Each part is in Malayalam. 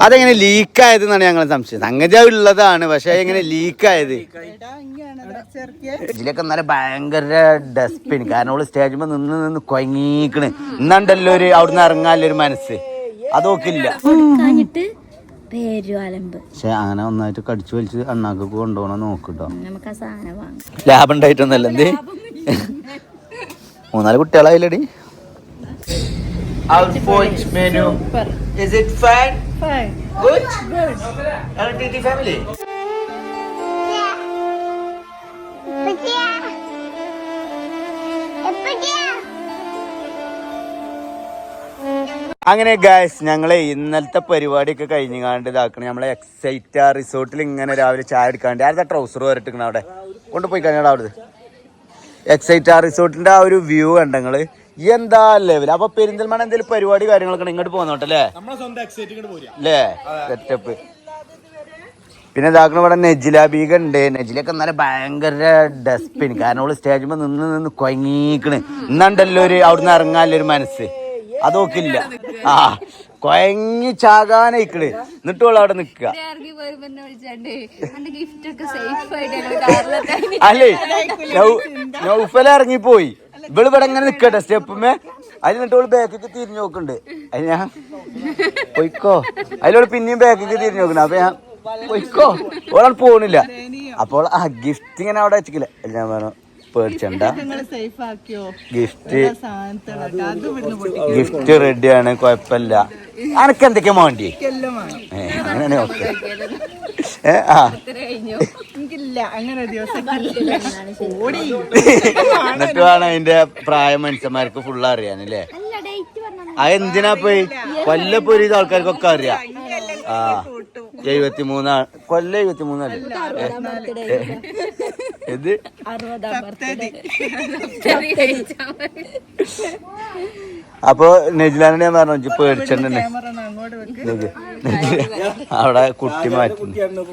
അതെങ്ങനെ ലീക്കായത് എന്നാണ് ഞങ്ങളെ സംശയം സംഗതി ഉള്ളതാണ് പക്ഷെ എങ്ങനെ ലീക്കായത് ഇതിലൊക്കെ നല്ല ഭയങ്കര ഡസ്റ്റ്ബിൻ കാരണം അവൾ സ്റ്റേജിൽ നിന്ന് നിന്ന് കൊയങ്ങിക്കണ് ഇന്നുണ്ടല്ലോ ഒരു അവിടുന്ന് ഇറങ്ങാനുള്ള ഒരു മനസ്സ് അത് നോക്കില്ല പേരും അലമ്പ് പക്ഷെ അങ്ങനെ ഒന്നായിട്ട് കടിച്ചു വലിച്ച് അണ്ണാക്ക് കൊണ്ടുപോകണം നോക്കിട്ടോ നമുക്ക് ആ സാധനം വാങ്ങാം ലാഭം ഉണ്ടായിട്ടൊന്നല്ല എന്തേ മൂന്നാൽ കുട്ടികളായില്ലടി French menu. Is it fine? Fine. Good? Good. LTT family? അങ്ങനെ ഗായ്സ് ഞങ്ങളെ ഇന്നലത്തെ പരിപാടിയൊക്കെ കഴിഞ്ഞ് കാണ്ട് ഇതാക്കണം നമ്മളെ എക്സൈറ്റ റിസോർട്ടിൽ ഇങ്ങനെ രാവിലെ ചായ എടുക്കാണ്ട് ആരുടെ ട്രൗസർ വരട്ടിക്കണ അവിടെ കൊണ്ടുപോയി കഴിഞ്ഞാൽ അവിടെ എക്സൈറ്റ റിസോർട്ടിന്റെ ആ ഒരു വ്യൂ കണ്ട നിങ്ങൾ എന്താ ലെവൽ അപ്പൊ പെരിന്തൽമണ്ണ എന്തെങ്കിലും പരിപാടി കാര്യങ്ങളൊക്കെ ഇങ്ങോട്ട് പോകുന്നോട്ടല്ലേ അല്ലേ? സെറ്റപ്പ് പിന്നെ ഇതാക്കണ ഇവിടെ നെജില ബീഗ ഉണ്ട്. നെജിലൊക്കെ നല്ല ഭയങ്കര ഡസ്റ്റ്ബിൻ കാരണം അവൾ സ്റ്റേജിൽ നിന്ന് നിന്ന് കൊയങ്ങീക്കണ്. ഇന്നുണ്ടല്ലോ ഒരു അവിടുന്ന് ഇറങ്ങാനുള്ള ഒരു മനസ്സ്. അതൊക്കില്ല. ആ കൊയങ്ങി ചാകാനയിക്കണ്. എന്നിട്ട് അവൾ അവിടെ നിക്കുക അല്ലേ? നൗഫല ഇറങ്ങിപ്പോയി. ഇവൾ ഇവിടെ ഇങ്ങനെ നിക്കട്ടെ? സ്റ്റെപ്പുമേ അതിൽ നിന്നിട്ട് ഓൾ ബാക്കിക്ക് തിരിഞ്ഞു നോക്കുന്നുണ്ട് അത് ഞാൻ പൊയ്ക്കോ. അതിലോൾ പിന്നെയും ബാക്കിക്ക് തിരിഞ്ഞു നോക്കുന്നു അപ്പൊ ഞാൻ പൊയ്ക്കോ. ഓളാണ് പോണില്ല. അപ്പോൾ ആ ഗിഫ്റ്റ് ഇങ്ങനെ അവിടെ വെച്ചിക്കില്ല? ഞാൻ പറഞ്ഞു പേടിച്ചണ്ട. ഗിഫ്റ്റ് ഗിഫ്റ്റ് റെഡിയാണ് കുഴപ്പമില്ല. അനക്ക് എന്തൊക്കെയാ വേണ്ടി അങ്ങനെ ഓക്കെ. ആ. എന്നിട്ട് വേണം അതിന്റെ പ്രായം മനുഷ്യന്മാർക്ക് ഫുള്ള് അറിയാനല്ലേ അല്ല? ഡേറ്റ് പറഞ്ഞു അത് എന്തിനാ പോയി വല്ല പൊരി ആൾക്കാർക്കൊക്കെ അറിയാം. ആ എഴുപത്തി മൂന്നാ കൊല്ല എഴുപത്തി മൂന്നല്ലേ ഇത്. അപ്പൊ നെജിലാനോട് ഞാൻ പറഞ്ഞു ഇജ്ജ് പേടിച്ചിട്ടുണ്ടെന്നെ അവിടെ കുട്ടി മാറ്റി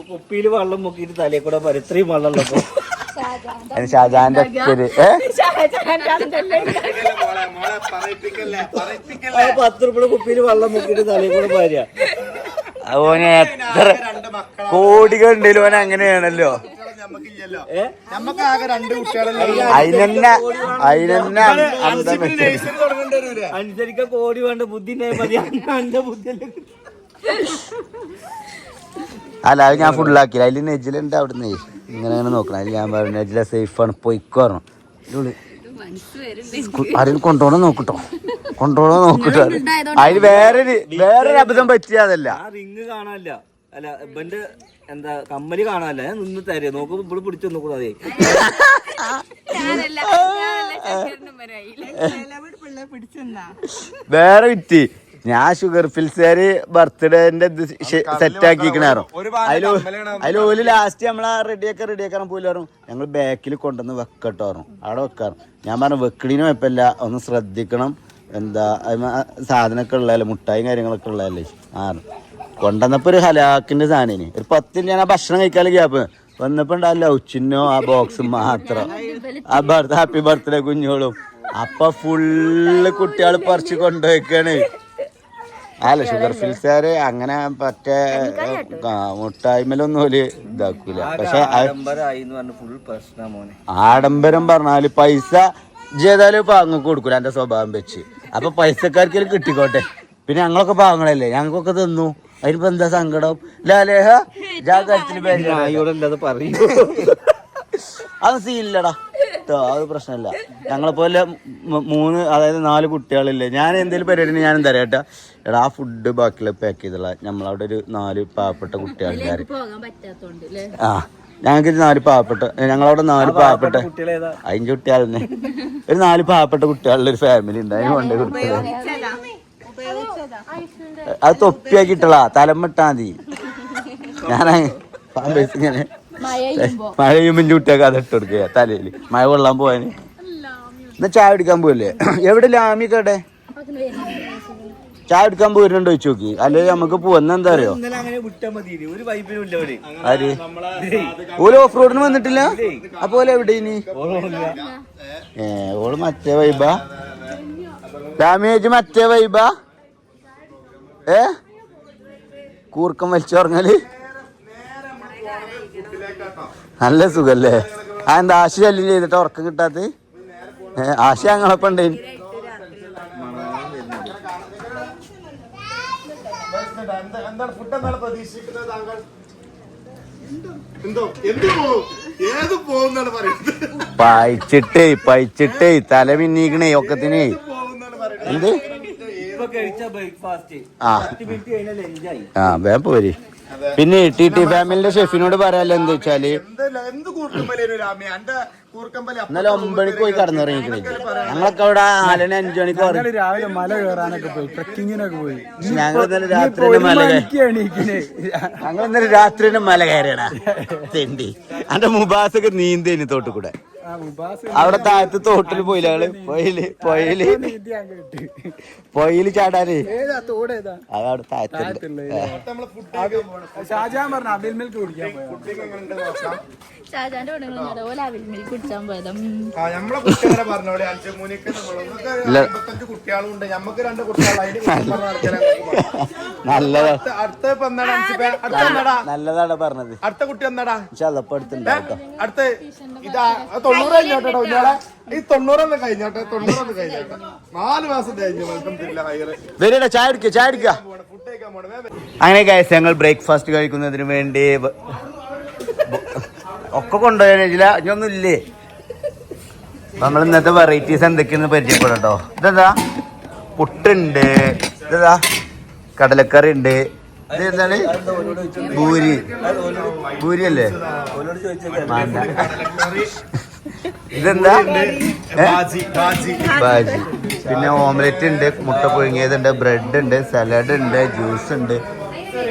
കുപ്പിയിൽ വെള്ളം മുക്കിയിട്ട് തലയിൽ കൂടെ ഇത്രയും വെള്ളം ഉള്ളപ്പോ ഷാജാന്റെ പേര് പത്ത് റുപ്യ കുപ്പിയിൽ വെള്ളം മുക്കിയിട്ട് തലയിൽ കൂടെ പാരുക ഓന് എത്ര കോടികൾ ഉണ്ടല്ലോ ഓൻ അങ്ങനെയാണല്ലോ. നമുക്ക് ആകെ രണ്ട് കുട്ടികളല്ലേ അതിനെന്നെ അതിനെന്നെ അനുസരിക്ക കോടി വേണ്ട ബുദ്ധി അല്ല. അത് ഞാൻ ഫുള്ളാക്കില്ല അതിൽ നെജിലുണ്ട് അവിടുന്ന്. ഇങ്ങനെ ഇങ്ങനെ നോക്കണം. അതിൽ ഞാൻ പറഞ്ഞു നെജില സേഫാണ് പൊയ്ക്കോ പറഞ്ഞു ആരും കൊണ്ടോണം നോക്കട്ടോ. കൊണ്ടോണം നോക്കട്ടോ. അതിന് വേറൊരു വേറൊരു അബദ്ധം പറ്റിയ അതല്ല. റിങ് കാണാനില്ല. അല്ല ഇവന്റെ എന്താ കമ്മൽ കാണാനില്ല. ഞാൻ നിന്ന് തരേ. നോക്കുമ്പോ ഇവിടെ പിടിച്ചു നോക്കൂടാ അതെ ഞാനല്ല ഞാനല്ല ചക്കരനും വരായില്ല വേറെ വിറ്റ്. ഞാൻ ഷുഗർ ഫിൽസാര് ബർത്ത്ഡേന്റെ സെറ്റ് ആക്കിക്കണാറോ അതിൽ അതിൽ ഓൽ ലാസ്റ്റ് നമ്മളെ റെഡിയാക്കാൻ റെഡിയാക്കാൻ പറഞ്ഞു. ഞങ്ങൾ ബാക്കിൽ കൊണ്ടുവന്ന് വെക്കട്ടോ പറഞ്ഞു. അവിടെ വെക്കാറു ഞാൻ പറഞ്ഞു വെക്കണീനും കുഴപ്പമില്ല. ഒന്ന് ശ്രദ്ധിക്കണം. എന്താ സാധനമൊക്കെ ഉള്ളതല്ലേ? മുട്ടായും കാര്യങ്ങളൊക്കെ ഉള്ളതല്ലേ? ആ കൊണ്ടുവന്നപ്പോ ഒരു ഹലാക്കിന്റെ സാധനം ഒരു പത്തിന് ഞാൻ ആ ഭക്ഷണം കഴിക്കാൻ ഗ്യാപ്പ് വന്നപ്പോ ഉണ്ടാവില്ല ഉച്ചിനോ ആ ബോക്സ് മാത്രം. ആ ബർത്ത് ഹാപ്പി ബർത്ത്ഡേ കുഞ്ഞോളും. അപ്പൊ ഫുള്ള് കുട്ടികൾ പറിച്ച് കൊണ്ടുപോയിക്കാണ്. അല്ല ഷുഗർ ഫിൽസുകാര് അങ്ങനെ പറ്റേ മുട്ടായ്മലൊന്നും ഒരു ഇതാക്കൂല. പക്ഷെ അത് ആഡംബരമായി എന്ന് പറഞ്ഞ ഫുൾ പ്രശ്ന മോനെ. ആഡംബരം പറഞ്ഞാൽ പൈസ ചെയ്താലും അങ്ങ് കൊടുക്കൂല എന്റെ സ്വഭാവം വെച്ച്. അപ്പൊ പൈസക്കാർക്ക് കിട്ടിക്കോട്ടെ. പിന്നെ ഞങ്ങളൊക്കെ പാവങ്ങളല്ലേ ഞങ്ങൾക്കൊക്കെ തന്നു. അതിനിപ്പോ എന്താ സങ്കടം? ലാലേഹ ജാഗ്രത അത് സീനില്ലടാ. അത് പ്രശ്നമല്ല. ഞങ്ങളെ പോലെ മ- മൂന്ന് അതായത് നാല് കുട്ടികളില്ലേ. ഞാൻ എന്തെങ്കിലും പരിപാടി ഞാൻ തരാം കേട്ടോ. എടാ ആ ഫുഡ് ബാക്കിയുള്ള പാക്ക് ചെയ്തുള്ള നമ്മളവിടെ ഒരു നാല് പാവപ്പെട്ട കുട്ടികളുണ്ടായിരുന്നു പോകാൻ പറ്റാത്തോണ്ട് അല്ലേ ആ ഞങ്ങൾക്ക് നാല് പാവപ്പെട്ട ഞങ്ങളവിടെ നാല് പാവപ്പെട്ട അഞ്ച് കുട്ടികളെ ഒരു നാല് പാവപ്പെട്ട കുട്ടികളുടെ ഒരു ഫാമിലി ഉണ്ട്. അതിന് കൊണ്ടേ കൊടുത്തത്. അത് തൊപ്പിയാക്കിട്ടുള്ള തലമിട്ടാ മതി. ഞാൻ പാമ്പേഴ്സ് ഇങ്ങനെ മഴ പെയ്യുമ്പോൾ കുട്ടിയൊക്കെ അത് ഇട്ട് കൊടുക്കുക തലയിൽ. മഴ കൊള്ളാൻ പോവാന്. എന്നാ ചായ കുടിക്കാൻ പോവല്ലേ? എവിടെ ലാമി കടെ? ചായ എടുക്കാൻ പോയിരുന്നുണ്ടോ ചോദിച്ചു നോക്കി. അല്ലെങ്കിൽ നമുക്ക് പോവുന്ന എന്താ അറിയോ? ആര്? ഓൽ ഓഫ് റോഡിന് വന്നിട്ടില്ല? അപ്പൊ എവിടെ ഇനി? ഏ ഓൾ മറ്റേ വൈബാ ഡാമേജ് മറ്റേ വൈബാ ഏ? കൂർക്കം വലിച്ചുറങ്ങൽ നല്ല സുഖല്ലേ? ആ എന്താ ആശു ശല്യം ചെയ്തിട്ട് ഉറക്കം കിട്ടാത്ത? ആശ ഞങ്ങളൊപ്പം ഉണ്ട്. എന്താണ് ഫുഡ് എന്താണ് പ്രതീക്ഷിക്കുന്നത് താങ്കൾ പഴിച്ചിട്ടേ പഴിച്ചിട്ടേ തല പിന്നീക്കണേ ഒക്കത്തിനേ. എന്ത്? ആ. വേപ്പ് മിനിറ്റ് പിന്നെ ടി ടി ഫാമിലിന്റെ ഷെഫിനോട് പറയാലോ എന്താ വെച്ചാൽ? ഇന്നലെ ഒമ്പണിക്ക് പോയി കടന്നിറങ്ങിക്കണേ ഞങ്ങളൊക്കെ അവിടെ നാലണി അഞ്ചു മണിക്ക് ഞങ്ങൾ രാവിലെ മല കയറാനൊക്കെ പോയി. ട്രക്കിങ്ങിനൊക്കെ പോയി. ഞങ്ങൾ ഇന്നലെ രാത്രി മല ഞങ്ങൾ ഇന്നലെ രാത്രി മല കയറിയടാ. തെണ്ടി. അന്റെ മുബാസൊക്കെ നീന്തേനി തോട്ട് കൂടെ അവിടെ താഴത്ത് തോട്ടിൽ പോയില്ല ആൾ പൊയിൽ പൊയിൽ. പൊയിൽ ചാടാന്. ഏതാ തോടേതാ അത് അവിടെ താഴത്തുണ്ട്. നമ്മൾ ഫുഡ് ഷാജാൻ പറഞ്ഞ അവിൽ മിൽക്ക് കുടിക്കാൻ ഷാജാന്റെ ഓല അവിൽ മിൽക്ക് കുടിച്ചാൻ പോയതാ. ആ നമ്മളെ കുട്ടികളെ പറഞ്ഞോളെ അഞ്ചു മൂന്നിക്ക് നമുക്ക് രണ്ട് അടുത്ത- നല്ലതാണ് പറഞ്ഞത്. അടുത്ത കുട്ടി എന്താടാ? അടുത്ത ഇതാ തൊണ്ണൂറ് കഴിഞ്ഞോട്ടോ ഇയാളെ. ഈ തൊണ്ണൂറൊന്ന് കഴിഞ്ഞോട്ടെ തൊണ്ണൂറൊന്ന് കഴിഞ്ഞോട്ടെ നാല് മാസം കഴിഞ്ഞു വെൽക്കം തില്ല ഹയറ് വരിക ചായ അടിക്കുക ചായ അടിക്കുക. അങ്ങനെ guys ഞങ്ങൾ ബ്രേക്ക്ഫാസ്റ്റ് കഴിക്കുന്നതിന് വേണ്ടി ഒക്കെ കൊണ്ടുപോയില്ല ഇനിയൊന്നും ഇല്ലേ? നമ്മൾ ഇന്നത്തെ വെറൈറ്റീസ് എന്തൊക്കെയെന്ന് പരിചയപ്പെടട്ടോ ഇതെന്താ? പുട്ടുണ്ട്. ഇതെന്താ? കടലക്കറി ഉണ്ട്. ഇത് എന്താണ് ഭൂരി. ഭൂരി അല്ലേ. ഇതെന്താ? ബാജി. പിന്നെ ഓംലെറ്റ് ഉണ്ട് മുട്ട പുഴുങ്ങിയതുണ്ട് ബ്രെഡ് ഉണ്ട് സലാഡ് ഉണ്ട് ജ്യൂസ് ഉണ്ട്.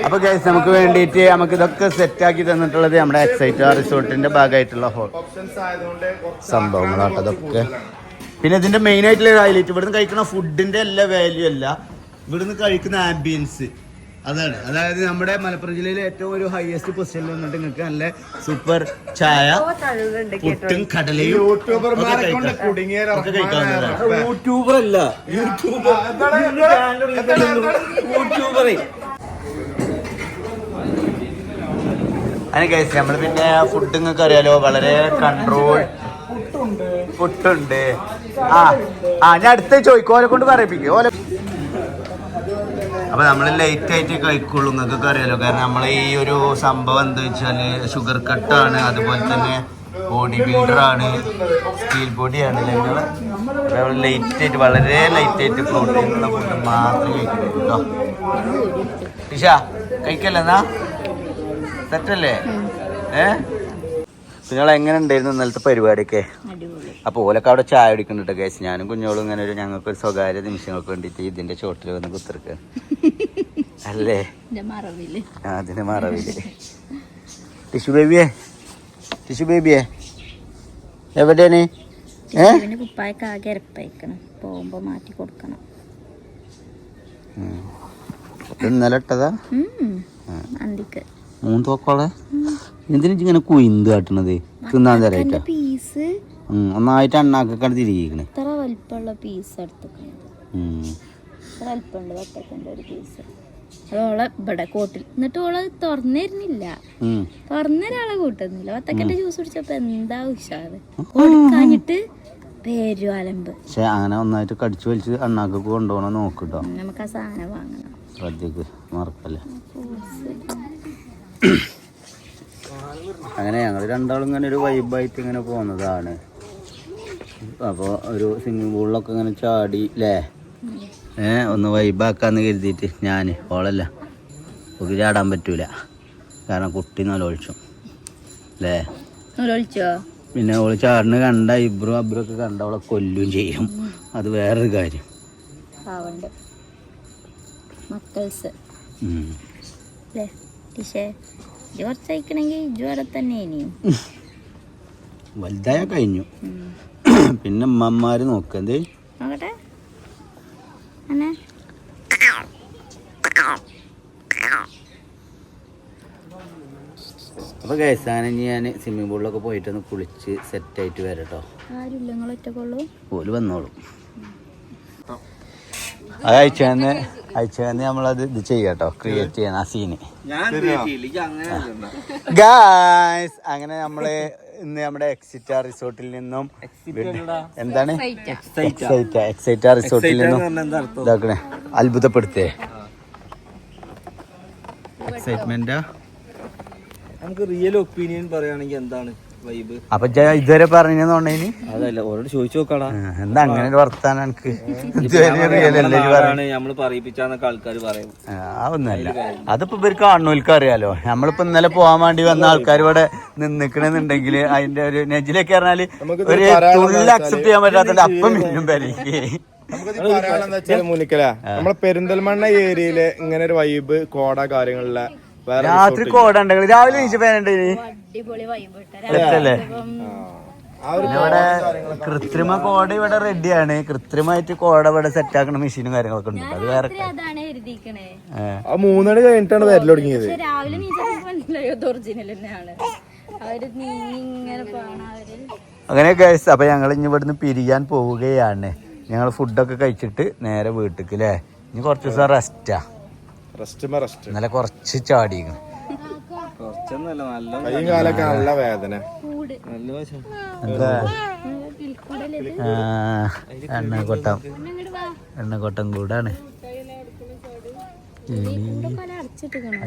അപ്പൊ ഗൈസ് നമുക്ക് വേണ്ടിയിട്ട് നമുക്ക് ഇതൊക്കെ സെറ്റ് ആക്കി തന്നിട്ടുള്ളത് നമ്മുടെ എക്സൈറ്റ് റിസോർട്ടിന്റെ ഭാഗമായിട്ടുള്ള ഹോൾ സംഭവങ്ങളാട്ടോ അതൊക്കെ. പിന്നെ ഇതിന്റെ മെയിൻ ആയിട്ടുള്ള ഹൈലൈറ്റ് ഇവിടുന്ന് കഴിക്കുന്ന ഫുഡിന്റെ എല്ലാ വാല്യൂ അല്ല. ഇവിടുന്ന് കഴിക്കുന്ന ആംബിയൻസ് അതാണ്. അതായത് നമ്മുടെ മലപ്പുറം ജില്ലയിലെ ഏറ്റവും ഒരു ഹയസ്റ്റ് പൊസിഷനിൽ വന്നിട്ട് നിങ്ങൾക്ക് നല്ല സൂപ്പർ ചായ പുട്ടും കടലയും യൂട്യൂബർ അല്ല. യൂട്യൂബർ. യൂട്യൂബറേ. അതിന് കേസ് നമ്മൾ പിന്നെ ഫുഡ് നിങ്ങൾക്ക് അറിയാലോ വളരെ കൺട്രോൾ പുട്ടുണ്ട്. ആ ആ ഞാൻ അടുത്ത് ചോദിക്കും. ഓലെ കൊണ്ട് പറയിപ്പിക്കും. ഓലെ അപ്പൊ നമ്മൾ ലേറ്റ് ആയിട്ട് കഴിക്കുള്ളൂ. നിങ്ങൾക്കൊക്കെ അറിയാലോ. കാരണം നമ്മൾ ഈ ഒരു സംഭവം എന്താ വെച്ചാൽ ഷുഗർ കട്ടാണ് അതുപോലെ തന്നെ ബോഡി ബിൽഡർ ആണ്. സ്റ്റീൽ ബോഡിയാണ് നമ്മൾ ലൈറ്റ് ആയിട്ട് വളരെ ലൈറ്റ് ആയിട്ട് പ്രോട്ടീൻ ഉള്ള ഫുഡ് മാത്രമേ കഴിക്കുള്ളൂ കേട്ടോ. ഇഷ കഴിക്കല്ലെന്നാ തെറ്റല്ലേ? ഏ? നിങ്ങൾ എങ്ങനെ ഉണ്ടായിരുന്നു ഇന്നലത്തെ പരിപാടിയൊക്കെ? അപ്പോൾ ഓലൊക്കെ അവിടെ ചായ കുടിക്കുന്നുണ്ട് കേസ് ഞാനും കുഞ്ഞോളും ഇങ്ങനെ ഒരു ഞങ്ങൾക്ക് ഒരു സ്വകാര്യ നിമിഷങ്ങൾക്ക് വേണ്ടിയിട്ട് ഇതിന്റെ ചോട്ടിൽ വന്ന് കുത്തിർക്ക് അല്ലേ? അതിന്റെ മറവിൽ. ആ അതിന് മറവിൽ. ടിഷു ബേബിയെ? ടിഷു ബേബിയെ? എവിടെയാണ്? ഏ? ഇവന് കുപ്പായൊക്കെ ആകെ ഇരപ്പയക്കണം പോകുമ്പോ മാറ്റി കൊടുക്കണം. ഇന്നലെ ഇട്ടതാ? അന്തിക്ക് മൂന്ന് തോക്കോളെ? എന്തിനാ ഇങ്ങനെ കുയിന്ത് കാട്ടണത്? തിന്നാൻ തരായിട്ടാ. പീസ്. ഒന്നായിട്ട് അണ്ണാക്കാണ് തിരികെ ഇത്ര വലിപ്പമുള്ള പീസ് എടുത്തിട്ടുണ്ട് ഒരു പീസ്. ഇവിടെ കോട്ടിൽ എന്നിട്ട് ഓൾ തുറന്നിരുന്നില്ല. തുറന്നൊരാളെ കൂട്ടുന്നില്ല. വത്തക്കന്റെ ജ്യൂസ് കുടിച്ചപ്പോ എന്താ ഉഷാറ്? കൊടുക്കാഞ്ഞിട്ട് പക്ഷെ അങ്ങനെ ഒന്നായിട്ട് കടിച്ചു വലിച്ച് അണ്ണാക്കൊക്കെ കൊണ്ടുപോകണം നോക്കിട്ടോ നമുക്ക് ആ സാധനം വാങ്ങണം. ശ്രദ്ധിക്ക്. മറക്കല്ലേ. അങ്ങനെ ഞങ്ങൾ രണ്ടാളും ഇങ്ങനെ ഒരു വൈബായിട്ട് ഇങ്ങനെ പോകുന്നതാണ് അപ്പോൾ ഒരു സ്വിമ്മിംഗ് പൂളിലൊക്കെ ഇങ്ങനെ ചാടി അല്ലേ ഏ ഒന്ന് വൈബാക്കാന്ന് കരുതിയിട്ട് ഞാൻ ഓളല്ല. ഒക്കെ ചാടാൻ പറ്റൂല. കാരണം കുട്ടി നലോളിച്ചു. അല്ലേ പിന്നെ ഓൾ ചാടിന് കണ്ട ഇബ്രും അബ്രും ഒക്കെ കണ്ട അവളെ കൊല്ലും ചെയ്യും. അത് വേറൊരു കാര്യം. മക്കൾസ്. അല്ലേ തന്നെ ഇനിയും വലുതായ കഴിഞ്ഞു. പിന്നെ അമ്മമാര് നോക്കണ്ടേ നോക്കട്ടെ. അന്നെ. അപ്പോൾ കേസാണ് ഞാൻ സ്വിമ്മിംഗ് പൂളിലൊക്കെ പോയിട്ടൊന്ന് കുളിച്ച് സെറ്റ് ആയിട്ട് വരട്ടോ. ഒറ്റക്കുള്ളൂ ഓൽ വന്നോളും. അയച്ചാന്ന് അയച്ചു. നമ്മളത് ഇത് ചെയ്യാട്ടോ. ക്രിയേറ്റ് ചെയ്യണം ആ സീന് ഗായ്സ് അങ്ങനെ നമ്മൾ ഇന്ന് നമ്മുടെ എക്സിറ്റ റിസോർട്ടിൽ നിന്നും. എന്താണ്. എക്സൈറ്റ എക്സൈറ്റ റിസോർട്ടിൽ നിന്നും? ഇതാക്കണേ. അത്ഭുതപ്പെടുത്തേ. എക്സൈറ്റ്മെന്റ് നമുക്ക് റിയൽ ഒപ്പീനിയൻ പറയുകയാണെങ്കിൽ എന്താണ്? അപ്പൊ ഇതുവരെ പറഞ്ഞെന്നുണ്ടെങ്കിൽ അതല്ല ഓരോട് ചോദിച്ചു നോക്കാടാ. എന്താ അങ്ങനെ ഒരു വർത്താനം എനിക്ക്? നമ്മൾ പറയിപ്പിച്ചാന്നൊക്കെ ആൾക്കാർ പറയും. അതൊന്നല്ല അതിപ്പോ ഇവർക്ക് കാണുന്നവർക്ക് അറിയാലോ. നമ്മളിപ്പോ ഇന്നലെ പോകാൻ വേണ്ടി വന്ന ആൾക്കാർ ഇവിടെ നിന്നിക്കണെന്നുണ്ടെങ്കിൽ അതിന്റെ ഒരു നെജിലൊക്കെ പറഞ്ഞാൽ ഒരു തുള്ളി അക്സെപ്റ്റ് ചെയ്യാൻ പറ്റാത്തത് അപ്പം മിന്നും പരിക്ക് നമ്മളെ പെരിന്തൽമണ്ണ ഏരിയയിലെ ഇങ്ങനെ ഒരു വൈബ് കോട കാര്യങ്ങളിലെ രാത്രി കോടണ്ട രാവിലെ നീച്ച പിന്നെ ഇവിടെ കൃത്രിമ കോട ഇവിടെ റെഡിയാണ് കൃത്രിമായിട്ട് കോട ഇവിടെ സെറ്റ് ആക്കുന്ന മെഷീനും കാര്യങ്ങളൊക്കെ ഉണ്ട്. അത് വേറെ മൂന്നണി കഴിഞ്ഞിട്ടാണ് വരൽ തുടങ്ങിയത്. രാവിലെ അങ്ങനെ ഗൈസ് അപ്പൊ ഞങ്ങൾ ഇനി ഇവിടുന്ന് പിരിയാൻ പോവുകയാണ്. ഞങ്ങൾ ഫുഡൊക്കെ കഴിച്ചിട്ട് നേരെ വീട്ടിക്ക് അല്ലേ ഇനി കുറച്ച് ദിവസം റെസ്റ്റ് ഇന്നലെ കുറച്ച് കൈയും കാലൊക്കെ നല്ല വേദന. എണ്ണക്കൊട്ടം ഇങ്ങോട്ട് വാ എണ്ണക്കൊട്ടം കൂടാണ്.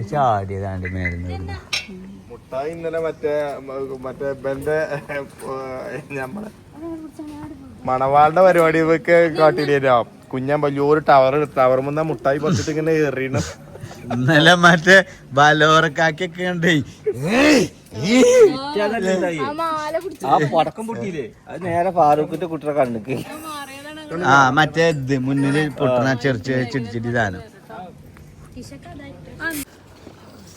ചാടിയതാണ്ട് മേലെ മുട്ടായി ഇന്നലെ മറ്റേ മ- മറ്റേ ബന്റെ നമ്മളെ മണവാളുടെ പരിപാടി കുഞ്ഞാൻ കുഞ്ഞൻ വലിയൊരു ടവർ ടവർ മുന്ന മുട്ടായി പറിച്ചിട്ട് ഇങ്ങനെ എറിയണം. ഇന്നലെ മറ്റേ ബലോറക്കാക്കിയൊക്കെ ഉണ്ട് പടക്കം പൊട്ടിയില്ലേ? അത് നേരെ ഫാറൂഖിന്റെ കുട്ടിയുടെ കണ്ണുക്ക്. ആ മറ്റേ ഇത് മുന്നിൽ പൊട്ടുന്ന ചെറിച്ച് ചിടിച്ചിട്ട് സാധനം.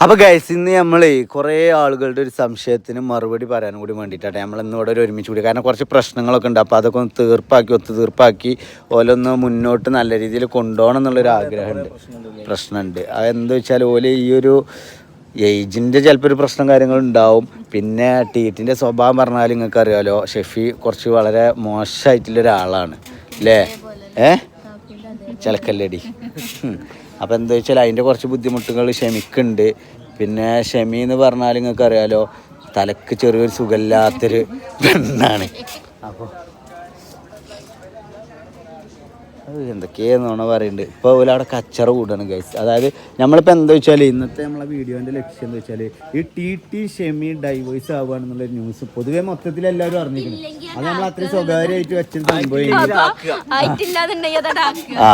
അപ്പൊ ഗൈസ് ഇന്ന് നമ്മൾ കുറേ ആളുകളുടെ ഒരു സംശയത്തിന് മറുപടി പറയാനും കൂടി വേണ്ടിയിട്ടാണ്. നമ്മൾ ഇന്ന് ഇവിടെ ഒരു ഒരുമിച്ച് കൂടി. കാരണം കുറച്ച് പ്രശ്നങ്ങളൊക്കെ ഉണ്ട്. അപ്പോൾ അതൊക്കെ ഒന്ന് തീർപ്പാക്കി ഒത്തു തീർപ്പാക്കി ഓലൊന്ന് മുന്നോട്ട് നല്ല രീതിയിൽ കൊണ്ടുപോകണം എന്നുള്ളൊരു ആഗ്രഹമുണ്ട്. പ്രശ്നമുണ്ട്. അതെന്താ വെച്ചാൽ ഓൽ ഈ ഒരു ഏജിന്റെ ചിലപ്പോൾ ഒരു പ്രശ്നം കാര്യങ്ങൾ ഉണ്ടാവും. പിന്നെ ടീറ്റിന്റെ സ്വഭാവം പറഞ്ഞാൽ നിങ്ങൾക്ക് അറിയാമല്ലോ ഷെഫി കുറച്ച് വളരെ മോശമായിട്ടുള്ള ഒരാളാണ് അല്ലേ ഏ? ചിലക്കല്ലടി. അപ്പം എന്താ വെച്ചാൽ അതിന്റെ കുറച്ച് ബുദ്ധിമുട്ടുകൾ ക്ഷമിക്കുന്നുണ്ട് പിന്നെ ക്ഷമി എന്ന് പറഞ്ഞാൽ നിങ്ങൾക്ക് അറിയാലോ തലക്ക് ചെറിയൊരു സുഖമില്ലാത്തൊരു പെണ്ണാണ്. അപ്പോൾ അത് എന്തൊക്കെയാണെന്നാണ് പറയുന്നുണ്ട് ഇപ്പോൾ ഓല അവിടെ കച്ചറ കൂടാണ് ഗൈസ് അതായത് നമ്മളിപ്പോൾ എന്താ വെച്ചാൽ ഇന്നത്തെ നമ്മളെ വീഡിയോന്റെ ലക്ഷ്യം എന്താ വെച്ചാൽ ഈ ടി ടി ഷെമി ഡൈവേഴ്സ് ആവുകയാണെന്നുള്ള ന്യൂസ് പൊതുവേ മൊത്തത്തിൽ എല്ലാവരും അറിഞ്ഞിരിക്കണം. അത് നമ്മൾ അത്രയും സ്വകാര്യമായിട്ട് വെച്ചൊരു സംഭവം ആ.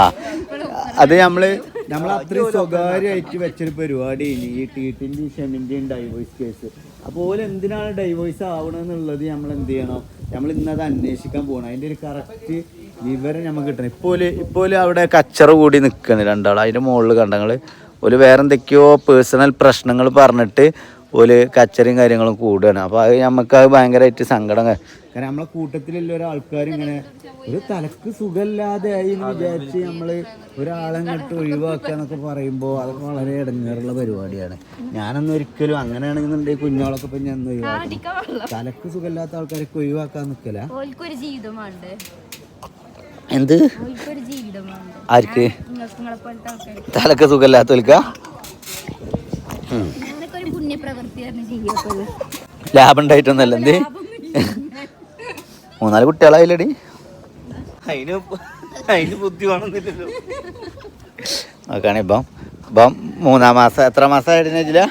അത് നമ്മൾ നമ്മൾ അത്രയും സ്വകാര്യമായിട്ട് വെച്ചൊരു പരിപാടി ഈ ടി ടിന്റെയും ഷെമിന്റെയും ഡൈവേഴ്സ് കേസ് അപ്പോൾ എന്തിനാണ് ഡൈവേഴ്സ് ആവണമെന്നുള്ളത് നമ്മൾ എന്ത് ചെയ്യണം? നമ്മൾ ഇന്നത് അന്വേഷിക്കാൻ പോകണം അതിന്റെ ഒരു കറക്റ്റ് വിവരം നമുക്ക് കിട്ടണം. ഇപ്പോലെ ഇപ്പോലെ അവിടെ കച്ചറ കൂടി നിൽക്കുന്നു രണ്ടാൾ അതിന്റെ മുകളിൽ കണ്ടങ്ങൾ ഒരു വേറെ എന്തൊക്കെയോ പേഴ്സണൽ പ്രശ്നങ്ങൾ പറഞ്ഞിട്ട് ഒരു കച്ചറയും കാര്യങ്ങളും കൂടുകയാണ് അപ്പോൾ അത് നമുക്ക് അത് ഭയങ്കരമായിട്ട് സങ്കടം കാരണം നമ്മളെ കൂട്ടത്തിലുള്ള ഒരാൾക്കാർ ഇങ്ങനെ ഒരു തലക്ക് സുഖമില്ലാതെ ആയി എന്ന് വിചാരിച്ച് നമ്മൾ ഒരാളെ അങ്ങോട്ട് ഒഴിവാക്കുക എന്നൊക്കെ പറയുമ്പോൾ അതൊക്കെ വളരെ ഇടങ്ങേറുള്ള പരിപാടിയാണ്. ഞാനൊന്നും ഒരിക്കലും അങ്ങനെയാണെന്നുണ്ടെങ്കിൽ കുഞ്ഞോളൊക്കെ ഇപ്പം ഞാൻ ഒഴിവാക്കും? തലക്ക് സുഖമില്ലാത്ത ആൾക്കാരൊക്കെ ഒഴിവാക്കാൻ നിൽക്കില്ല എന്ത്? ആർക്ക്? തലക്ക് ചെയ്യപ്പത് ലാഭം ഉണ്ടായിട്ടൊന്നല്ല എന്ത്? മൂന്നാൽ കുട്ടികളായില്ലടി. അതിന് അതിന് ബുദ്ധി വേണമെന്നില്ലല്ലോ. നോക്കാണെ ഇപ്പം ഇപ്പം മൂന്നാം മാസം എത്ര മാസമായിട്ട് വെച്ചില്ല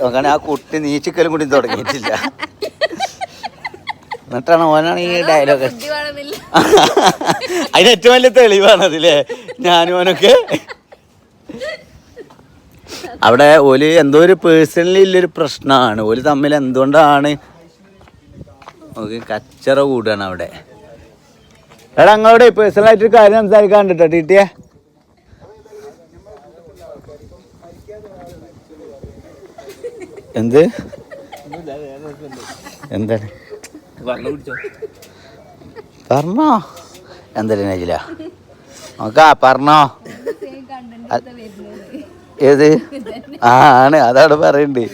നോക്കാണെ ആ കുട്ടി നീച്ചിക്കലും കൂടി തുടങ്ങിയിട്ടില്ല. എന്നിട്ടാണ് ഓനാണ് ഈ ഡയലോഗ് അതിന് ഏറ്റവും വലിയ തെളിവാണ് അതില്ലേ ഞാനും ഓനൊക്കെ. അവിടെ ഓൽ എന്തോ ഒരു പേഴ്സണലി ഉള്ളൊരു പ്രശ്നമാണ് ഓൽ തമ്മിൽ എന്തുകൊണ്ടാണ്? ഓക്കെ കച്ചറ കൂടുകയാണ് അവിടെ. എടാ അങ്ങോട്ട് പേഴ്സണൽ ആയിട്ട് ഒരു കാര്യം സംസാരിക്കാൻ കണ്ടിട്ടോ ടീറ്റിയെ എന്ത്? എന്താണ്? പറഞ്ഞോ. എന്തൊരു നജില? നോക്കാ പറഞ്ഞോ. ഏത്? ആ ആണ്. അതാണ് പറയണ്ട്.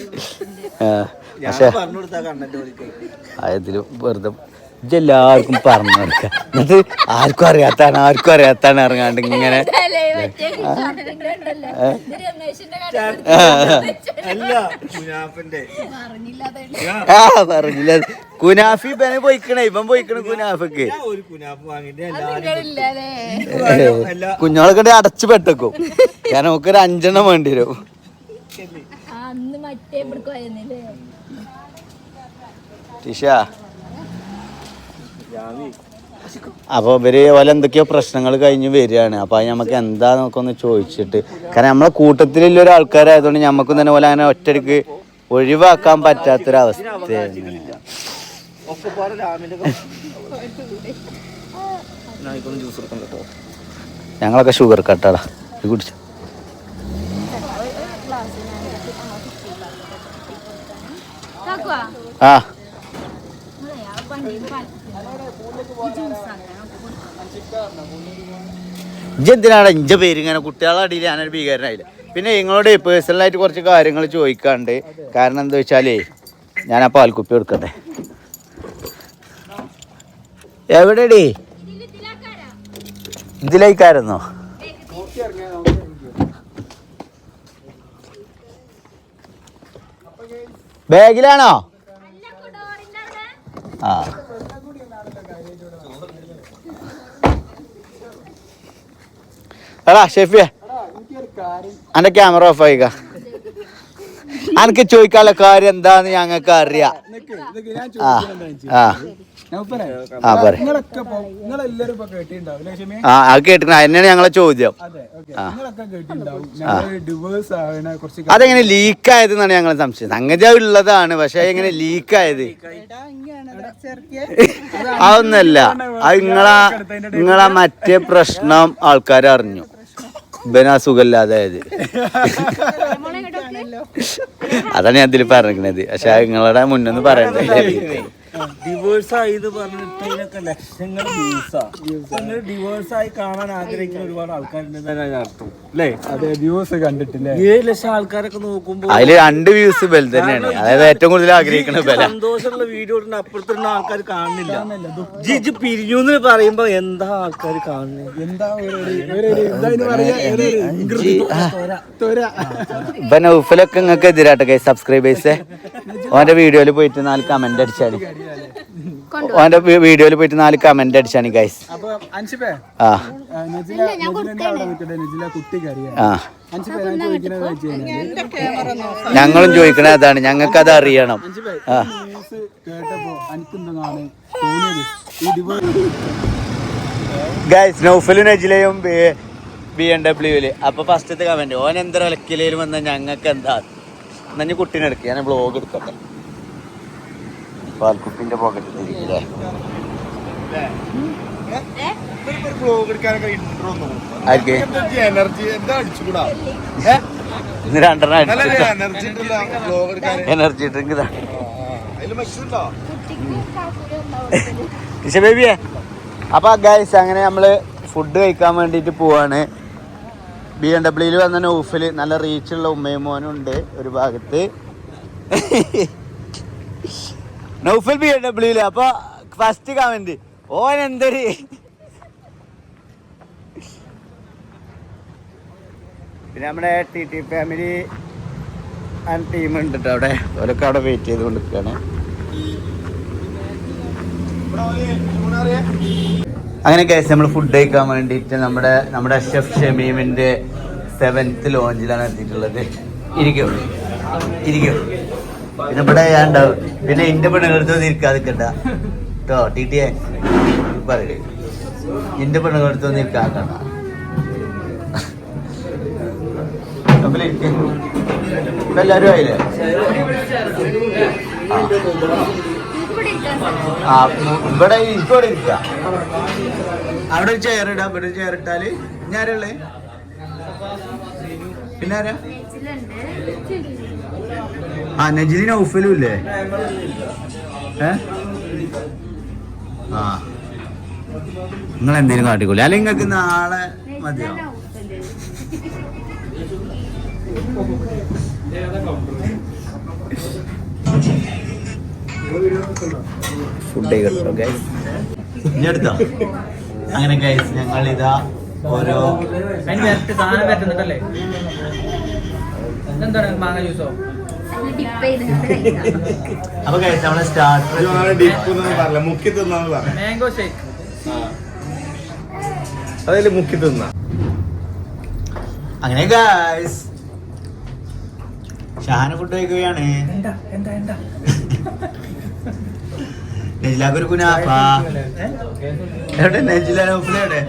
പക്ഷേ അതിലും വെറുതെ ഇതെല്ലാവർക്കും പറഞ്ഞു കൊടുക്കുക എന്നിട്ട് ആർക്കും അറിയാത്താണ് ആർക്കും അറിയാത്താണ് ഇറങ്ങാണ്ട് ഇങ്ങനെ. അല്ല കുനാഫിന്റെ ആ പറഞ്ഞില്ല. കുനാഫി ഇവനെ പോയിക്കണേ ഇവൻ പോയിക്കണ കുനാഫക്ക്. ഒരു എല്ലാ അടച്ചു പെട്ടക്കും. കാരണം നമുക്കൊരു അഞ്ചെണ്ണം വേണ്ടി വരും. ടിഷ. അപ്പൊ ഇവർ പോലെ എന്തൊക്കെയോ പ്രശ്നങ്ങൾ കഴിഞ്ഞ് വരികയാണ്. അപ്പൊ അത് നമുക്ക് എന്താ നമുക്കൊന്ന് ചോദിച്ചിട്ട്. കാരണം നമ്മളെ കൂട്ടത്തിലുള്ള ഒരു ആൾക്കാരായതുകൊണ്ട് നമുക്കും തന്നെ പോലെ അങ്ങനെ ഒറ്റയ്ക്ക് ഒഴിവാക്കാൻ പറ്റാത്തൊരവസ്ഥയാണ്. ജ്യൂസ് കേട്ടോ. ഞങ്ങളൊക്കെ ഷുഗർ കട്ടാടാ ഇത് കുടിച്ച. ആ. ഇജ്ജെന്തിനാണ് ഇഞ്ച പേര് ഇങ്ങനെ കുട്ടികളെ അടിയിൽ ഞാനൊരു ഭീകരനായില്ല? പിന്നെ നിങ്ങളോട് പേഴ്സണലായിട്ട് കുറച്ച് കാര്യങ്ങൾ ചോദിക്കാണ്ട് കാരണം എന്താ വെച്ചാലേ ഞാൻ ആ പാൽക്കുപ്പി എടുക്കട്ടെ എവിടെടി? ഇതിലേക്കായിരുന്നോ? ബാഗിലാണോ? ആ. എടാ ഷെഫിയ. അന്റെ ക്യാമറ ഓഫ് ആയിക്ക. അനക്ക് ചോദിക്കാനുള്ള കാര്യം എന്താന്ന് ഞങ്ങൾക്ക് അറിയാം ആ ആ. ആ അത് കേട്ടിട്ട് ഞങ്ങളെ ചോദ്യം. അതെ ഓക്കെ. നിങ്ങളൊക്കെ കേട്ടിട്ടുണ്ടാവും. ഞങ്ങൾ ഡിവേഴ്സ് ആവണ കുറച്ച് അതെങ്ങനെ ലീക്ക് ആയത് എന്നാണ് ഞങ്ങൾ സംശയം. സംഗതി അത് ഉള്ളതാണ് പക്ഷെ എങ്ങനെ ലീക്ക് ആയത്? അതൊന്നല്ല അത് നിങ്ങളാ നിങ്ങളാ മറ്റേ പ്രശ്നം ആൾക്കാർ അറിഞ്ഞു. ഇവനാ സുഖമില്ലാതായത്. അതാണ് ഞാൻ ഇതിൽ പറഞ്ഞിരിക്കണത്. പക്ഷെ നിങ്ങളുടെ മുന്നൊന്ന് പറയണ്ടേ ഡിവോഴ്സ് ആയി എന്ന് പറഞ്ഞിട്ട് ഇതിനൊക്കെ ലക്ഷങ്ങൾ വ്യൂസാ അങ്ങനെ ഡിവോഴ്സ് ആയി കാണാൻ ആഗ്രഹിക്കുന്ന ഒരുപാട് ആൾക്കാരുണ്ടെന്നാണ് അതിന് അർത്ഥം. അല്ലേ അതെ വ്യൂസ് കണ്ടിട്ടില്ലേ? ഏഴ് ലക്ഷം ആൾക്കാരൊക്കെ നോക്കുമ്പോൾ അതിൽ രണ്ട് വ്യൂസ് ബെൽ തന്നെയാണ്. അതായത് ഏറ്റവും കൂടുതൽ ആഗ്രഹിക്കുന്ന ബല സന്തോഷമുള്ള വീഡിയോ ഇടുന്ന അപ്പുറത്തുള്ള ആൾക്കാർ കാണുന്നില്ല. ജിജി പിരിഞ്ഞു എന്ന് പറയുമ്പോ എന്താ ആൾക്കാർ കാണുന്നത് എന്താ ഇപ്പൊ നൗഫലൊക്കെ നിങ്ങൾക്ക് എതിരാട്ടെ സബ്സ്ക്രൈബേഴ്സ് ഓന്റെ വീഡിയോയിൽ പോയിട്ട് നാല് കമന്റ് അടിച്ചാണ് ഓന്റെ വീഡിയോയിൽ പോയിട്ട് നാല് കമന്റ് അടിച്ചാണ് ഗൈസ് ഞങ്ങളും ചോദിക്കണ അതാണ് ഞങ്ങൾക്ക് അത് അറിയണം ഗൈസ് നൗഫലും നജിലയും ബി എം ഡബ്ല്യൂൽ അപ്പൊ ഫസ്റ്റത്തെ കമന്റ് ഓൻ എന്താ വിലക്കിലേലും വന്ന ഞങ്ങൾക്ക് എന്താ എന്നാ കുട്ടീനെ എടുക്കുക ഞാൻ ബ്ലോഗ് എടുക്കട്ടെ. പാൽക്കുപ്പിന്റെ പോക്കറ്റിൽ ഇരിക്കില്ലേ ഇന്ന് രണ്ടെണ്ണം എനർജി ഡ്രിങ്ക് ഇതാ. ഇഷ ബേബിയെ? അപ്പൊ ഗൈസ് അങ്ങനെ നമ്മൾ ഫുഡ് കഴിക്കാൻ വേണ്ടിട്ട് പോവാണ്. ബി എം ഡബ്ല്യൂയിൽ വന്ന നൗഫിൽ നല്ല റീച്ചുള്ള ഉമ്മയും മോനും ഉണ്ട് ഒരു ഭാഗത്ത്. നൗഫൽ ബി ഡബ്ല്യൂൽ അപ്പൊ ഫസ്റ്റ് കമന്റ് ഓൻ എന്തൊരു പിന്നെ നമ്മുടെ ടി ടി ഫാമിലി ടീം ഉണ്ട് കേട്ടോ അവിടെ. അവരൊക്കെ അവിടെ വെയിറ്റ് ചെയ്തുകൊണ്ട് നിൽക്കുകയാണ് അങ്ങനെ കേസ് നമ്മൾ ഫുഡ് കഴിക്കാൻ വേണ്ടിയിട്ട് നമ്മുടെ നമ്മുടെ ഷെഫ് ഷമീമിന്റെ സെവൻത്ത് ലോഞ്ചിലാണ് എത്തിയിട്ടുള്ളത്. ഇരിക്കും. ഇരിക്കും. പിന്നെ ഇവിടെ ഞാൻ ഉണ്ടാവും പിന്നെ എന്റെ പെണ്ണുങ്ങളടുത്ത് ഇരിക്കാതെ കേട്ടോ ടി ടി പറയേ. എന്റെ പെണ്ണുങ്ങളടുത്ത് ഇരിക്കാക്കണ്ട. എല്ലാരും ആയില്ലേ? ആ ഇവിടെ എനിക്കോടെ ഇരിക്ക. അവിടെ ഒരു ചെയർ ഇടാം ഇവിടെ ഒരു ചെയർ ഇട്ടാൽ. ഞാനുള്ളേ പിന്നെ ആരാ? ആ നജിലി നൗഫലും ഇല്ലേ? ഏ? ആ. നിങ്ങൾ എന്തേലും കാട്ടിക്കോളി അല്ലെങ്കിൽ നിങ്ങൾക്ക് നാളെ മതിയോ? ഫുഡ് ഗൈസ് അങ്ങനെ ഗൈസ് ഞങ്ങൾ ഇതാ ഓരോ സാധനം പറ്റുന്നുണ്ടല്ലേ? എന്താണ് മാങ്ങ ജ്യൂസോ അപ്പൊ നമ്മളെ സ്റ്റാർട്ടർ ഡിപ്പ് പറയില്ല. മുക്കി തിന്നാന്ന് പറഞ്ഞു മാംഗോ ഷേക്ക് അതല്ലേ മുക്കി തിന്ന. അങ്ങനെ ഗായ്സ് ഷാന ഫുഡ് കഴിക്കുകയാണ്. എന്താ? എന്താ? എന്താ? നെജിലാക്കൊരു കുനാഫ എവിടെ? നെജിലാ നൗഫിലെവിടെ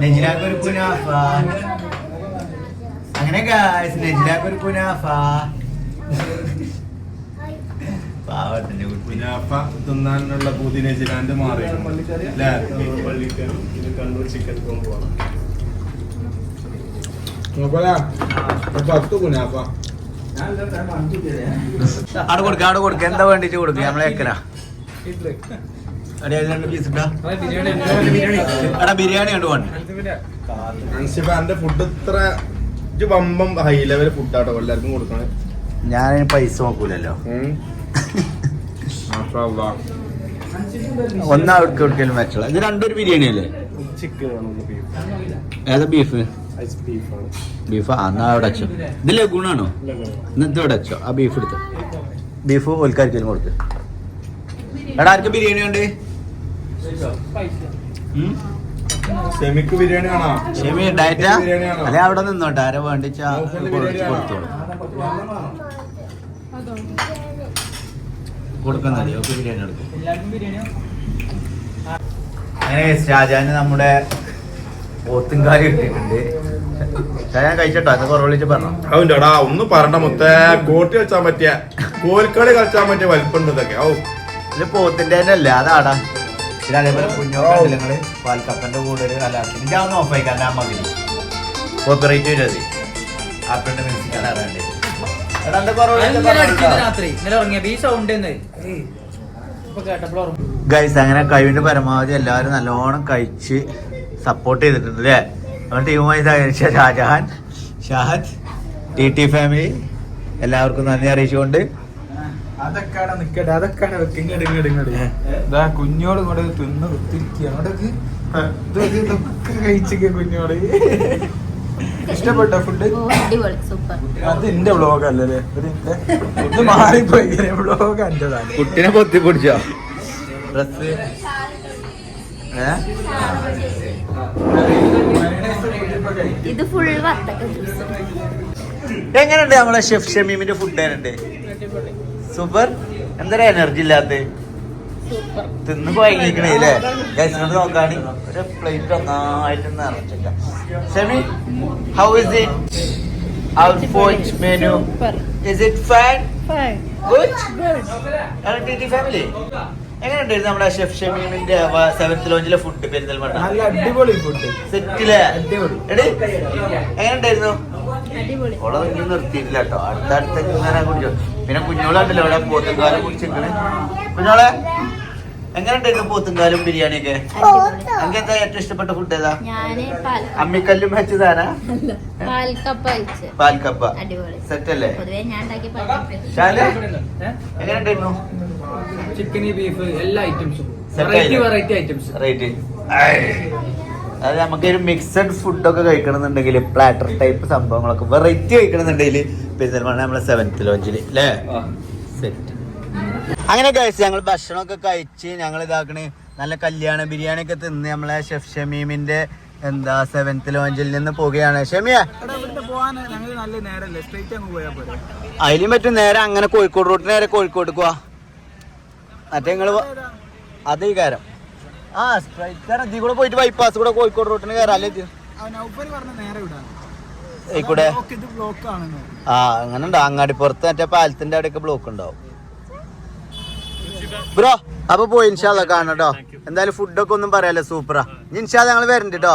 നെജിലാക്കൊരു കുനാഫ അങ്ങനെ ഗൈസ് നെജിലാക്കൊരു കുനാഫ. പാവത്തിന്റെ കുനാഫ തിന്നാനുള്ള പൂതി ജിലാണ്ട് മാറി. പത്ത് കുനാഫ. അവിടെ കൊടുക്ക അവിടെ കൊടുക്ക. എന്താ വേണ്ടിട്ട് കൊടുക്ക? നമ്മളെ ബിരിയാണി. കണ്ടു പോണ്ട് ഫുഡ് ഇത്ര ഇജ്ജ് വമ്പം ഹൈ ലെവൽ ഫുഡാട്ടോ എല്ലാവർക്കും കൊടുക്കണേ. ഞാൻ പൈസ നോക്കൂലല്ലോ. ഒന്നാ അവർക്ക് കൊടുക്കലും വെച്ചോളാം. ഇത് രണ്ടൊരു ബിരിയാണി അല്ലേ? ഏതാ ബീഫ് ബീഫ് എന്നാ അവിടെ അച്ചോ ഇത് ഗുണാണോ ഇന്നത്തെ അവിടെ അച്ചോ ആ ബീഫ് എടുത്തു. ബീഫ് ഒൽക്കാരിക്കലും കൊടുത്ത് എടാ ആർക്ക് ബിരിയാണി ഉണ്ട് ഉം? സെമിക്ക് ബിരിയാണി ആണോ ഷെമി ഡയറ്റ ബിരിയാണിയാണോ? അല്ലെ അവിടെ നിന്നോട്ടെ ആരെ വേണ്ടിച്ചാ? കൊടുത്തോളൂ. കൊടുക്കുന്നല്ലേ ഒക്കെ ബിരിയാണി എടുക്കും. അങ്ങനെ ഷാജാന് നമ്മുടെ പോത്തുംകാരി ഇട്ടിട്ടുണ്ട് ഷാജാൻ കഴിച്ചോട്ടോ അത് കുറവിളിച്ച് പറഞ്ഞു. അവന്റെ എടാ ഒന്നും പറണ്ട മുത്തേ. കോട്ടി കളിച്ചാൻ പറ്റിയ കോൽക്കളി കളിച്ചാൻ പറ്റിയ വലിപ്പുണ്ട് ഇതൊക്കെ. ഓ ഇത് പോത്തിന്റെ തന്നെ അല്ലേ അതാടാ. പിന്നെ അതേപോലെ കുഞ്ഞോളെ നിങ്ങൾ പാൽക്കപ്പന്റെ കൂടെ ഒരു കലാക്കി ഞാൻ ഒന്ന് ഓഫ് ആയിക്കാം ഞാൻ മകന്. കോപ്പറേറ്റ് വരും ആപ്പിളിന്റെ മ്യൂസിക് ആണ് അറിയാണ്ട്. എടാ എന്താ കുറവ് ഗൈസ് അങ്ങനെ കഴിവിന്റെ പരമാവധി എല്ലാവരും നല്ലോണം കഴിച്ച് സപ്പോർട്ട് ചെയ്തിട്ടുണ്ട് അല്ലേ? നമ്മുടെ ടീമുമായി സഹകരിച്ച Shajahan Shahad T T family എല്ലാവർക്കും നന്ദി അറിയിച്ചുകൊണ്ട് അതൊക്കെയാണ് നിക്കട്ടെ അതൊക്കെയാണ് ഇങ്ങോട്ട് ഇങ്ങോട്ട് ഇങ്ങോട്ട് ഇതാ കുഞ്ഞോട് കൂടെ തിന്ന് കുത്തിരിക്കുക അങ്ങോട്ടേക്ക് ഇത് ഇതൊക്കെ കഴിച്ചിക്ക കുഞ്ഞോട്. ഇഷ്ടപ്പെട്ട ഫുഡ് അടിപൊളി സൂപ്പർ അത് എന്റെ വ്ളോഗ് അല്ലല്ലേ? ഇത് മാറിപ്പോയി. വ്ളോഗ് എന്റേതാണ് കുട്ടിനെ പൊത്തി പിടിച്ചോ? ഡ്രസ് ഇത് ഫുൾ എങ്ങനെയുണ്ട് നമ്മളെ ഷെഫ് ഷമീമിന്റെ ഫുഡ് എങ്ങനെയുണ്ട്? സൂപ്പർ. എന്താ എനർജി ഇല്ലാത്ത? സൂപ്പർ. തിന്ന് പോയിക്കണേ അല്ലേ ഗൈസിനോട് നോക്കാണ്. ഒരു പ്ലേറ്റ് ഒന്നായിട്ട് നിറച്ചില്ല Shemi how is it out point menu is it fine good good family എങ്ങനെ എങ്ങനെയുണ്ടായിരുന്നു നമ്മുടെ ഷെഫ് ഷമീമിന്റെ സെവൻത് ലോഞ്ചിലെ ഫുഡ് പെരിന്തൽമണ്ണ? നല്ല അടിപൊളി ഫുഡ് സെറ്റിലെ? അടിപൊളി. എടി എങ്ങനെയുണ്ടായിരുന്നു? അടിപൊളി. ഓളെ നിർത്തിയിട്ടില്ല കേട്ടോ. അടുത്ത അടുത്ത ഇങ്ങനെ കുടിച്ചു. പിന്നെ കുഞ്ഞോളുണ്ടല്ലോ അവിടെ പോത്തുംകാലും കുടിച്ചിരിക്കണ്. കുഞ്ഞോളെ എങ്ങനെ ഉണ്ടായിരുന്നു പോത്തുംകാലും ബിരിയാണിയൊക്കെ? എനിക്ക് എന്താ ഏറ്റവും ഇഷ്ടപ്പെട്ട ഫുഡ് ഏതാ? അമ്മിക്കല്ലും വെച്ചതാനാ അല്ല പാൽക്കപ്പ സെറ്റ് അല്ലേ എങ്ങനെ ഉണ്ടായിരുന്നു ചിക്കൻ ബീഫ് എല്ലാ ഐറ്റംസും വെറൈറ്റി ഐറ്റംസ് റേറ്റ് അത് നമുക്ക് ഒരു മിക്സഡ് ഫുഡൊക്കെ കഴിക്കണമെന്നുണ്ടെങ്കിൽ പ്ലാറ്റർ ടൈപ്പ് സംഭവങ്ങളൊക്കെ വെറൈറ്റി കഴിക്കണമെന്നുണ്ടെങ്കിൽ പെരുന്തൽമണ്ണ നമ്മളെ സെവൻത്ത് ലോഞ്ചിൽ അല്ലേ സെറ്റ് അങ്ങനെ കഴിച്ച് ഞങ്ങൾ ഭക്ഷണമൊക്കെ കഴിച്ച് ഞങ്ങൾ ഇതാക്കണേ. നല്ല കല്യാണ ബിരിയാണി ഒക്കെ തിന്ന് നമ്മളെ ഷെഫ് ഷമീമിന്റെ എന്താ സെവൻത്ത് ലോഞ്ചിൽ നിന്ന് പോവുകയാണ്. ഷമിയ? അതിലും പറ്റും നേരെ അങ്ങനെ കോഴിക്കോട് റൂട്ട് നേരെ കോഴിക്കോട് പോവാ മറ്റേ നിങ്ങൾ അതേ കാരം. ആ സ്ട്രൈറ്റ് കാരണം ഇതിൽ കൂടെ പോയിട്ട് ബൈപ്പാസ് കൂടെ കോഴിക്കോട് റൂട്ടിന് കയറാല്ലേ കൂടെ ആ അങ്ങനെ ഉണ്ടോ അങ്ങാടിപ്പുറത്ത് മറ്റേ പാലത്തിന്റെ അവിടെയൊക്കെ ബ്ലോക്ക് ഉണ്ടാവും. ബ്രോ അപ്പൊ പോയി ഇൻഷാല്ല കാണട്ടോ എന്തായാലും ഫുഡൊക്കെ ഒന്നും പറയാലോ സൂപ്പറാ ഇൻഷാല്ല ഞങ്ങൾ വരണ്ട് കേട്ടോ